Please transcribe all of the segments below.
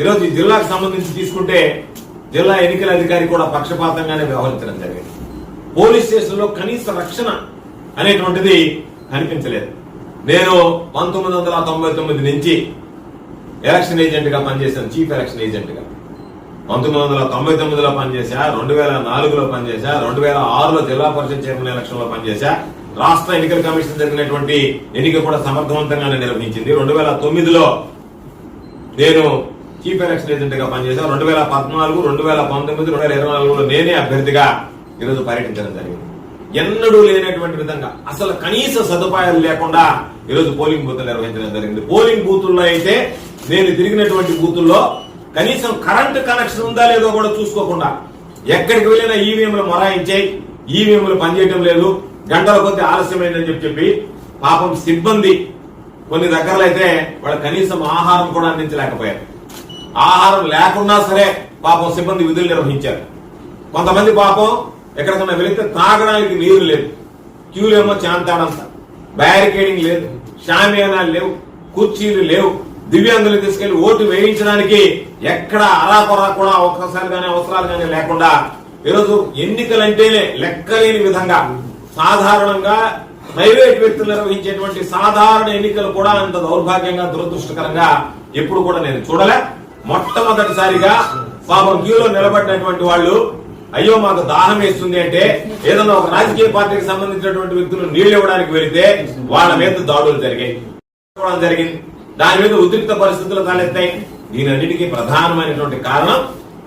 ఈరోజు ఈ జిల్లాకు సంబంధించి తీసుకుంటే జిల్లా ఎన్నికల అధికారి కూడా పక్షపాతంగానే వ్యవహరించడం జరిగింది. పోలీస్ స్టేషన్లో కనీస రక్షణ అనేటువంటిది కనిపించలేదు. నేను పంతొమ్మిది వందల తొంభై తొమ్మిది నుంచి ఎలక్షన్ ఏజెంట్గా పనిచేశాను చీఫ్ ఎలక్షన్ ఏజెంట్గా. పంతొమ్మిది వందల తొంభై తొమ్మిదిలో పనిచేశా రెండు వేల నాలుగులో పనిచేశా రెండు వేల ఆరులో జిల్లా పరిషత్ చైర్మన్ ఎలక్షన్లో పనిచేశా. రాష్ట్ర ఎన్నికల కమిషన్ జరిగినటువంటి ఎన్నిక కూడా సమర్థవంతంగానే నిర్వహించింది. రెండు వేల తొమ్మిదిలో నేను చీఫ్ ఎలక్షన్ ఏజెంట్గా పనిచేశాను రెండు వేల పద్నాలుగు రెండు వేల పంతొమ్మిది రెండు వేల ఇరవై నాలుగులో నేనే అభ్యర్థిగా ఈరోజు పర్యటించడం జరిగింది. ఎన్నడూ లేనటువంటి విధంగా అసలు కనీస సదుపాయాలు లేకుండా ఈరోజు పోలింగ్ బూత్లు నిర్వహించడం జరిగింది. పోలింగ్ బూతుల్లో అయితే నేను తిరిగినటువంటి బూతుల్లో కనీసం కరెంట్ కనెక్షన్ ఉందా లేదో కూడా చూసుకోకుండా ఎక్కడికి వెళ్ళినా ఈవీఎంలు మొరాయించాయి. ఈవీఎంలు పనిచేయడం లేదు. గంటల కొద్ది ఆలస్యమైందని చెప్పి చెప్పి పాపం సిబ్బంది కొన్ని దగ్గరలో అయితే వాళ్ళు కనీసం ఆహారం కూడా అందించలేకపోయారు. ఆహారం లేకున్నా సరే పాపం సిబ్బంది విధులు నిర్వహించారు. కొంతమంది పాపం ఎక్కడికన్నా వెళితే తాగడానికి నీరు లేదు. క్యూలేమో చాంతాడంత బ్యారికేడింగ్ లేదు షామియానాలు లేవు కుర్చీలు లేవు. దివ్యాంగులు తీసుకెళ్ళి ఓటు వేయించడానికి ఎక్కడ అరాకొరా కూడా ఒక్కసారి కానీ అవసరాలు కానీ లేకుండా ఈరోజు ఎన్నికలంటేనే లెక్కలేని విధంగా సాధారణంగా ప్రైవేట్ వ్యక్తులు నిర్వహించేటువంటి సాధారణ ఎన్నికలు కూడా అంత దౌర్భాగ్యంగా దురదృష్టకరంగా ఎప్పుడు కూడా నేను చూడలే. మొట్టమొదటిసారిగా పాపం క్యూలో నిలబడినటువంటి వాళ్ళు అయ్యో మాకు దాహం వేస్తుంది అంటే ఏదైనా ఒక రాజకీయ పార్టీకి సంబంధించినటువంటి వ్యక్తులు నీళ్ళు ఇవ్వడానికి వెళితే వాళ్ళ మీద దాడులు జరిగాయి. జరిగింది. దాని మీద ఉద్రిక్త పరిస్థితులు తలెత్తాయి. దీనన్నిటికీ ప్రధానమైనటువంటి కారణం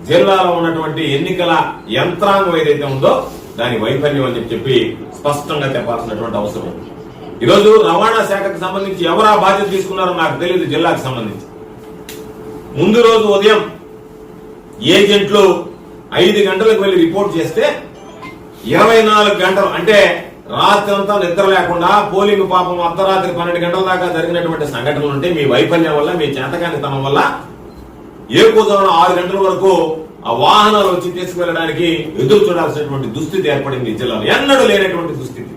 జిల్లాలో ఉన్నటువంటి ఎన్నికల యంత్రాంగం ఏదైతే ఉందో దాని వైఫల్యం అని చెప్పి స్పష్టంగా చెప్పాల్సినటువంటి అవసరం ఈరోజు రవాణా శాఖకు సంబంధించి ఎవరు ఆ బాధ్యత తీసుకున్నారో నాకు తెలియదు జిల్లాకు సంబంధించి. ముందు రోజు ఉదయం ఏజెంట్లు ఐదు గంటలకు వెళ్ళి రిపోర్ట్ చేస్తే ఇరవై నాలుగు గంటలు అంటే రాత్రి అంతా నిద్ర లేకుండా పోలింగ్ పాపం అర్ధరాత్రి పన్నెండు గంటల దాకా జరిగినటువంటి సంఘటనలు ఉంటే మీ వైఫల్యం వల్ల మీ చేతకానితనం వల్ల ఏ కూతురు ఆరు గంటల వరకు ఆ వాహనాలు వచ్చి తీసుకువెళ్ళడానికి ఎదురు చూడాల్సినటువంటి దుస్థితి ఏర్పడింది జిల్లాలో. ఎన్నడూ లేనటువంటి దుస్థితి.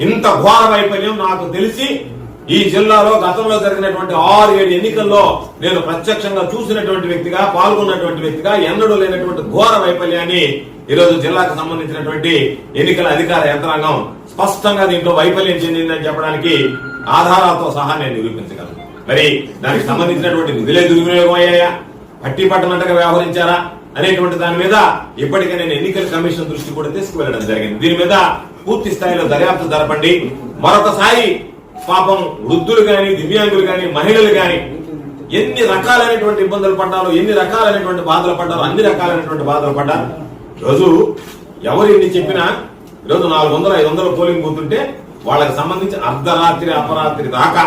ఇంత ఘోర వైఫల్యం నాకు తెలిసి ఈ జిల్లాలో గతంలో జరిగినటువంటి ఆరు ఏడు ఎన్నికల్లో నేను ప్రత్యక్షంగా చూసినటువంటి వ్యక్తిగా పాల్గొన్నటువంటి వ్యక్తిగా ఎన్నడూ లేనటువంటి ఘోర వైఫల్యాన్ని ఈరోజు జిల్లాకు సంబంధించినటువంటి ఎన్నికల అధికార యంత్రాంగం స్పష్టంగా దీంట్లో వైఫల్యం చెందిందని చెప్పడానికి ఆధారాలతో సహా నేను నిరూపించగలను. మరి దానికి సంబంధించినటువంటి నిధులే దుర్వినియోగం అయ్యాయా? పట్టి పట్టనట్టుగా వ్యవహరించారా? అనేటువంటి దాని మీద ఇప్పటికే నేను ఎన్నికల కమిషన్ దృష్టి కూడా తీసుకువెళ్ళడం జరిగింది. దీని మీద పూర్తి స్థాయిలో దర్యాప్తు జరపండి మరొకసారి పాపం వృద్ధులు గాని దివ్యాంగులు గాని మహిళలు గాని ఎన్ని రకాలైనటువంటి ఇబ్బందులు పడ్డాలో ఎన్ని రకాలైనటువంటి బాధలు పడ్డాలో అన్ని రకాలైనటువంటి బాధలు పడ్డారు. రోజు ఎవరు ఎన్ని చెప్పినా ఈరోజు నాలుగు వందలు ఐదు వందల పోలింగ్ పోతుంటే వాళ్ళకి సంబంధించి అర్ధరాత్రి అపరాత్రి దాకా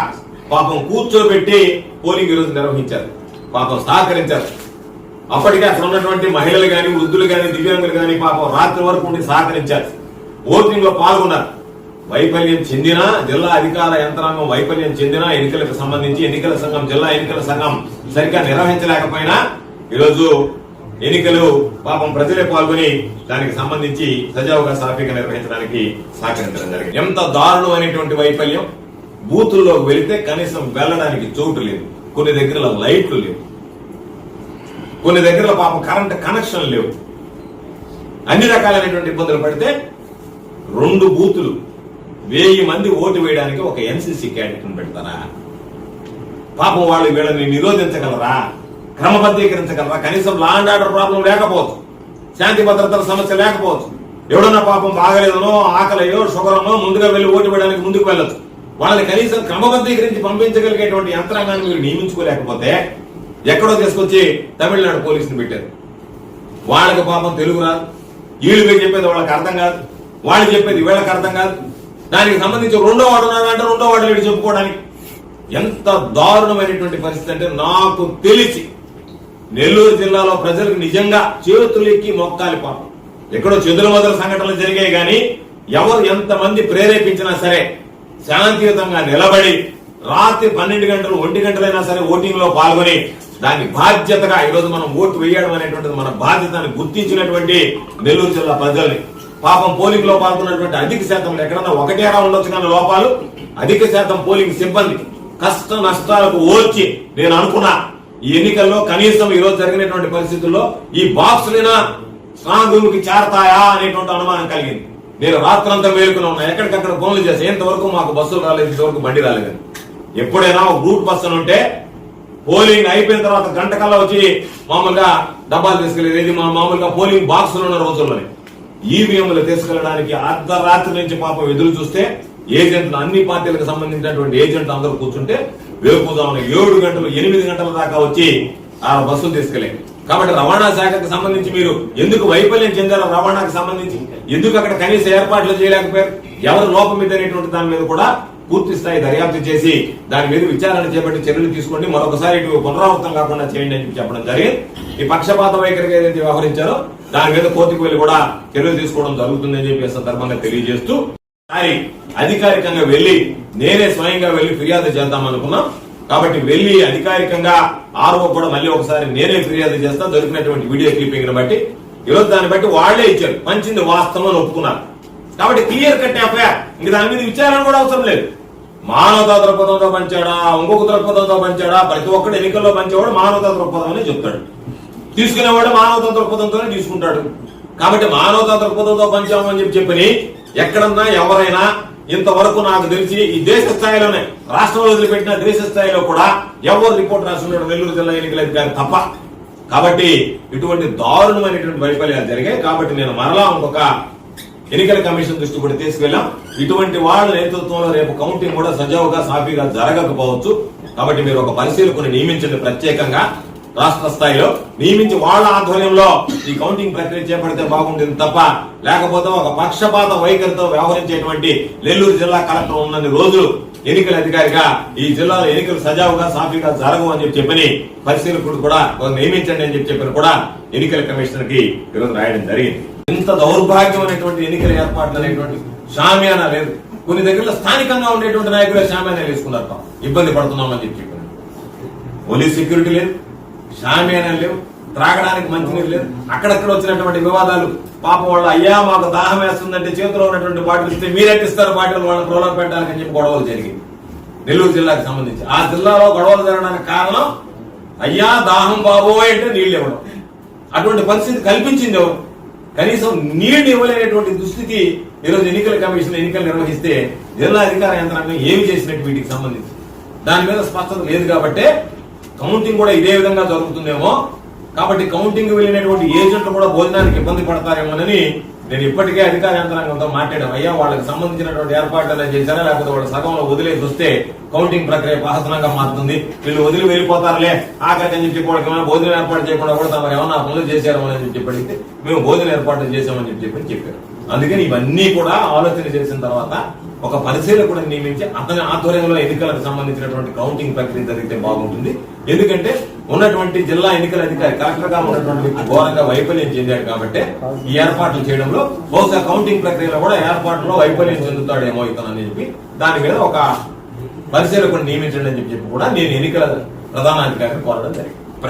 పాపం కూర్చోబెట్టి పోలింగ్ ఈరోజు నిర్వహించారు. పాపం సహకరించారు. అప్పటికే అక్కడ ఉన్నటువంటి మహిళలు కానీ వృద్ధులు కానీ దివ్యాంగులు కానీ పాపం రాత్రి వరకు ఉండి సహకరించారు. ఓటింగ్లో పాల్గొన్నారు. వైఫల్యం చెందిన జిల్లా అధికార యంత్రాంగం వైఫల్యం చెందిన ఎన్నికలకు సంబంధించి ఎన్నికల సంఘం జిల్లా ఎన్నికల సంఘం సరిగ్గా నిర్వహించలేకపోయినా ఈరోజు ఎన్నికలు పాపం ప్రజలే పాల్గొని దానికి సంబంధించి సజావుగా సాఫీగా నిర్వహించడానికి సహకరించడం జరిగింది. ఎంత దారుణమైనటువంటి వైఫల్యం? బూతుల్లోకి వెళితే కనీసం వెళ్ళడానికి చోటు లేదు. కొన్ని దగ్గర లైట్లు లేవు. కొన్ని దగ్గర పాపం కరెంట్ కనెక్షన్ లేవు. అన్ని రకాలైనటువంటి ఇబ్బందులు పడితే రెండు బూతులు వెయ్యి మంది ఓటు వేయడానికి ఒక ఎన్సీసీ క్యాడెట్ను పెడతారా? పాపం వాళ్ళు వీళ్ళని నిరోధించగలరా? క్రమబద్ధీకరించగలరా? కనీసం లా అండ్ ఆర్డర్ ప్రాబ్లం లేకపోవచ్చు. శాంతి భద్రతల సమస్య లేకపోవచ్చు. ఎవడన్నా పాపం బాగలేదనో ఆకలియో షుగరనో ముందుగా వెళ్ళి ఓటు వేయడానికి ముందుకు వెళ్ళచ్చు. వాళ్ళని కనీసం క్రమబద్ధీకరించి పంపించగలిగేటువంటి యంత్రాంగాన్ని మీరు నియమించుకోలేకపోతే ఎక్కడో తీసుకొచ్చి తమిళనాడు పోలీసుని పెట్టారు. వాళ్ళకి పాపం తెలుగు రాదు వీళ్ళు చెప్పేది వాళ్ళకి అర్థం కాదు. వాళ్ళు చెప్పేది వీళ్ళకి అర్థం కాదు. దానికి సంబంధించి రెండో వాడు ఉన్నాడు అంటే రెండో వాడు లేడు చెప్పుకోవడానికి. ఎంత దారుణమైనటువంటి పరిస్థితి అంటే నాకు తెలిసి నెల్లూరు జిల్లాలో ప్రజలకు నిజంగా చేతులెక్కి మొక్కాలి పాపం. ఎక్కడో చెదురు మొదల సంఘటనలు జరిగాయి కానీ ఎవరు ఎంతమంది ప్రేరేపించినా సరే శాంతియుతంగా నిలబడి రాత్రి పన్నెండు గంటలు ఒంటి గంటలైనా సరే ఓటింగ్లో పాల్గొని దాన్ని బాధ్యతగా ఈరోజు మనం ఓటు వేయడం అనేటువంటిది మన బాధ్యతని గుర్తించినటువంటి నెల్లూరు జిల్లా ప్రజల్ని పాపం పోలింగ్లో పాల్గొన్నటువంటి అధిక శాతం ఎక్కడన్నా ఒకటేరా ఉండొచ్చు కానీ లోపాలు అధిక శాతం పోలింగ్ సిబ్బంది కష్ట నష్టాలకు ఓర్చి నేను అనుకున్నా ఈ ఎన్నికల్లో కనీసం ఈ రోజు జరిగినటువంటి పరిస్థితుల్లో ఈ బాక్సులైనా స్ట్రాంగ్ రూమ్కి చేరతాయా అనేటువంటి అనుమానం కలిగింది. నేను రాత్రంతా మేలుకుని ఉన్నా. ఎక్కడికక్కడ ఫోన్లు చేసి ఇంతవరకు మాకు బస్సులు రాలేదు ఇంతవరకు బండి రాలేదు ఎప్పుడైనా ఒక రూట్ బస్సు ఉంటే పోలింగ్ అయిపోయిన తర్వాత గంట కల్లా వచ్చి మామూలుగా డబ్బాలు తీసుకెళ్ళేదు మా మామూలుగా పోలింగ్ బాక్సులు ఉన్న రోజుల్లోనే ఈవీఎంలు తీసుకెళ్ళడానికి అర్ధరాత్రి నుంచి పాపం ఎదురు చూస్తే ఏజెంట్లు అన్ని పార్టీలకు సంబంధించినటువంటి ఏజెంట్లు అందరూ కూర్చుంటే వేపుదామని ఏడు గంటలు ఎనిమిది గంటల దాకా వచ్చి ఆ బస్సులు తీసుకెళ్ళే కాబట్టి రవాణా శాఖకు సంబంధించి మీరు ఎందుకు వైఫల్యం చెందారో రవాణాకు సంబంధించి? ఎందుకు అక్కడ కనీస ఏర్పాట్లు చేయలేకపోయారు? ఎవరు లోపం మీద అనేటువంటి దాని మీద కూడా పూర్తి స్థాయి దర్యాప్తు చేసి దాని మీద విచారణ చేపట్టి చర్యలు తీసుకోండి. మరొకసారి ఇటు పునరావృతం కాకుండా చేయండి అని చెప్పడం జరిగింది. ఈ పక్షపాత వైఖరిగా ఏదైతే వ్యవహరించారో దాని మీద కోర్టుకు వెళ్ళి కూడా చర్యలు తీసుకోవడం జరుగుతుందని చెప్పి సందర్భంగా తెలియజేస్తూ ఒకసారి అధికారికంగా వెళ్ళి నేనే స్వయంగా వెళ్ళి ఫిర్యాదు చేద్దాం అనుకున్నాం. కాబట్టి వెళ్ళి అధికారికంగా ఆర్ఓ కూడా మళ్ళీ ఒకసారి నేనే ఫిర్యాదు చేస్తా. దొరికినటువంటి వీడియో క్లిప్పింగ్ బట్టి ఈరోజు దాన్ని బట్టి వాళ్ళే ఇచ్చారు. మంచింది వాస్తవం అని ఒప్పుకున్నారు. కాబట్టి క్లియర్ కట్ ఎఫ్ఐఆర్ ఇంక దాని మీద విచారణ కూడా అవసరం లేదు. మానవతా దృక్పథంతో పంచాడా? ఇంకొక దృక్పథంతో పంచాడా? ప్రతి ఒక్కడు ఎన్నికల్లో పంచేవాడు మానవతా దృక్పథం అని చెప్తాడు. తీసుకునేవాడు మానవతా దృక్పథంతోనే తీసుకుంటాడు. కాబట్టి మానవతా దృక్పథంతో పంచాము అని చెప్పి చెప్పని ఎక్కడన్నా ఎవరైనా ఇంతవరకు నాకు తెలిసి ఈ దేశ స్థాయిలోనే రాష్ట్రంలో వదిలిపెట్టిన దేశ స్థాయిలో కూడా ఎవరు రిపోర్ట్ రాస్తున్నాడు నెల్లూరు జిల్లా ఎన్నికల అధికారి తప్ప. కాబట్టి ఇటువంటి దారుణమైనటువంటి వైఫల్యాలు జరిగాయి. కాబట్టి నేను మరలా ఇంకొక ఎన్నికల కమిషన్ దృష్టి కూడా తీసుకెళ్ళాం. ఇటువంటి వాళ్ళ నేతృత్వంలో రేపు కౌంటింగ్ కూడా సజావుగా సాఫీగా జరగకపోవచ్చు. కాబట్టి మీరు ఒక పరిశీలకుని నియమించండి ప్రత్యేకంగా. రాష్ట్ర స్థాయిలో నియమించి వాళ్ళ ఆధ్వర్యంలో ఈ కౌంటింగ్ ప్రక్రియ చేపడితే బాగుంటుంది తప్ప లేకపోతే ఒక పక్షపాత వైఖరితో వ్యవహరించేటువంటి నెల్లూరు జిల్లా కలెక్టర్ ఉన్నన్ని రోజులు ఎన్నికల అధికారిగా ఈ జిల్లాలో ఎన్నికలు సజావుగా సాఫీగా జరగవు అని చెప్పి చెప్పని పరిశీలకుడు కూడా నియమించండి అని చెప్పి చెప్పిన కూడా ఎన్నికల కమిషనర్కి ఈరోజు రాయడం జరిగింది. ఇంత దౌర్భాగ్యమైనటువంటి ఎన్నికల ఏర్పాట్లు అనేటువంటి షామియానా లేదు. కొన్ని దగ్గరలో స్థానికంగా ఉండేటువంటి నాయకులే షామియానా వేసుకున్నారు ఇబ్బంది పడుతున్నామని చెప్పి పోలీస్ సెక్యూరిటీ లేదు షామియానా లేవు త్రాగడానికి మంచినీరు లేదు. అక్కడక్కడ వచ్చినటువంటి వివాదాలు పాపం వాళ్ళు అయ్యా మాకు దాహం వేస్తుందంటే చేతిలో ఉన్నటువంటి బాటిల్ ఇస్తే మీరెట్టిస్తారు బాటిల్ వాళ్ళని ప్రోలో పెట్టాలని చెప్పి గొడవలు జరిగింది నెల్లూరు జిల్లాకు సంబంధించి. ఆ జిల్లాలో గొడవలు జరగడానికి కారణం అయ్యా దాహం బాబోయ్ అంటే నీళ్ళు ఇవ్వడం. అటువంటి పరిస్థితి కల్పించింది ఎవరు? కనీసం నీళ్ళు ఇవ్వలేనటువంటి దుస్థితి ఈరోజు ఎన్నికల కమిషన్ ఎన్నికలు నిర్వహిస్తే జిల్లా అధికార యంత్రాంగం ఏమి చేసినట్టు వీటికి సంబంధించి? దాని మీద స్పష్టత లేదు కాబట్టే కౌంటింగ్ కూడా ఇదే విధంగా జరుగుతుందేమో. కాబట్టి కౌంటింగ్ వెళ్ళినటువంటి ఏజెంట్లు కూడా భోజనానికి ఇబ్బంది పడతారేమోనని నేను ఇప్పటికే అధికార యంత్రాంగంతో మాట్లాడాం అయ్యా వాళ్ళకి సంబంధించినటువంటి ఏర్పాట్లు చేశారా? లేకపోతే వాళ్ళు సగంలో వదిలేసి వస్తే కౌంటింగ్ ప్రక్రియ పహసనంగా మారుతుంది. వీళ్ళు వదిలి వెళ్ళిపోతారులే. ఆఖరికి అని చెప్పి వాళ్ళకి ఏమైనా భోజనం ఏర్పాటు చేయకుండా కూడా తమరు ఏమైనా పనులు చేశారు అని చెప్పి అడిగితే మేము భోజనం ఏర్పాటు చేశామని చెప్పి చెప్పి చెప్పారు. అందుకని ఇవన్నీ కూడా ఆలోచన చేసిన తర్వాత ఒక పరిశీలకుడిని నియమించి అతని ఆధ్వర్యంలో ఎన్నికలకు సంబంధించినటువంటి కౌంటింగ్ ప్రక్రియ జరిగితే బాగుంటుంది. ఎందుకంటే ఉన్నటువంటి జిల్లా ఎన్నికల అధికారి కలెక్టర్గా ఉన్నటువంటి ఘోరంగా వైఫల్యం చెందాడు కాబట్టి ఈ ఏర్పాట్లు చేయడంలో బహుశా కౌంటింగ్ ప్రక్రియలో కూడా ఏర్పాట్లలో వైఫల్యం చెందుతాడేమో ఇతను అని చెప్పి దాని మీద ఒక పరిశీలకుని నియమించండి అని చెప్పి చెప్పి కూడా నేను ఎన్నికల ప్రధానాధికారిని కోరడం జరిగింది.